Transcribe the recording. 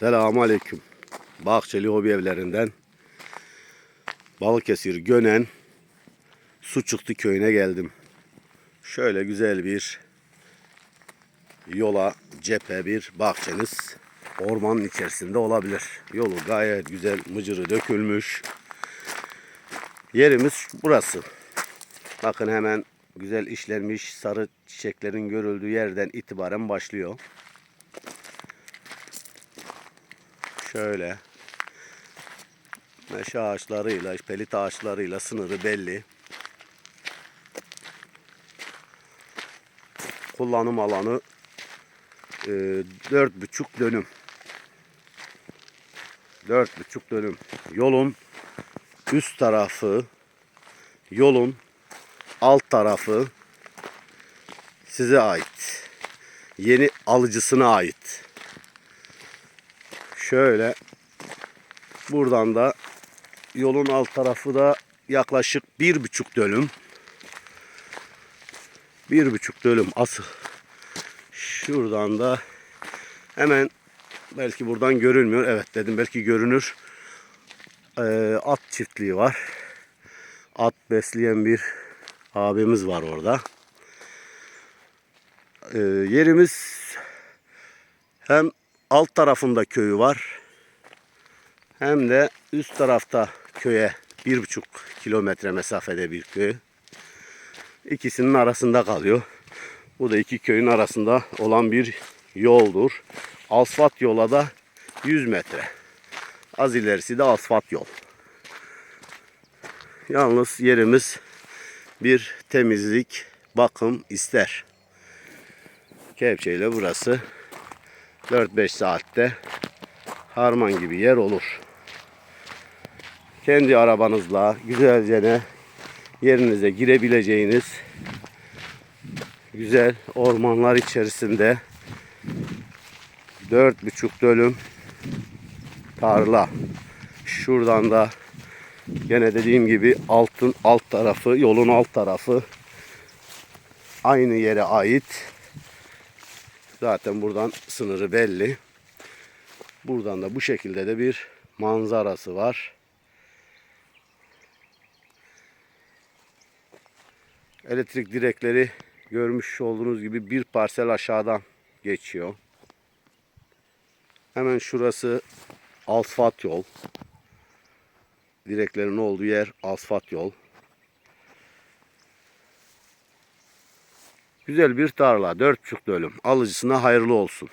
Selamun Aleyküm. Bahçeli Hobi Evlerinden Balıkesir Gönen Su Çıktı köyüne geldim. Şöyle güzel bir yola cephe bir bahçeniz ormanın içerisinde olabilir. Yolu gayet güzel mıcırı dökülmüş. Yerimiz burası. Bakın hemen güzel işlenmiş sarı çiçeklerin görüldüğü yerden itibaren başlıyor. Şöyle meşe ağaçlarıyla, pelit ağaçlarıyla sınırı belli. Kullanım alanı e, dört buçuk dönüm. Dört buçuk dönüm. Yolun üst tarafı, yolun alt tarafı size ait. Yeni alıcısına ait. Şöyle buradan da yolun alt tarafı da yaklaşık bir buçuk dönüm. Bir buçuk dönüm asıl. Şuradan da hemen belki buradan görünmüyor. Evet dedim belki görünür. Ee, at çiftliği var. At besleyen bir abimiz var orada. Ee, yerimiz hem alt tarafında köyü var. Hem de üst tarafta köye bir buçuk kilometre mesafede bir köy. İkisinin arasında kalıyor. Bu da iki köyün arasında olan bir yoldur. Asfalt yola da 100 metre. Az ilerisi de asfalt yol. Yalnız yerimiz bir temizlik, bakım ister. Kepçeyle burası 4-5 saatte harman gibi yer olur. Kendi arabanızla güzelce ne yerinize girebileceğiniz güzel ormanlar içerisinde 4,5 dönüm tarla. Şuradan da gene dediğim gibi altın alt tarafı, yolun alt tarafı aynı yere ait. Zaten buradan sınırı belli. Buradan da bu şekilde de bir manzarası var. Elektrik direkleri görmüş olduğunuz gibi bir parsel aşağıdan geçiyor. Hemen şurası asfalt yol. Direklerin olduğu yer asfalt yol. Güzel bir tarla. 4,5 dönüm. Alıcısına hayırlı olsun.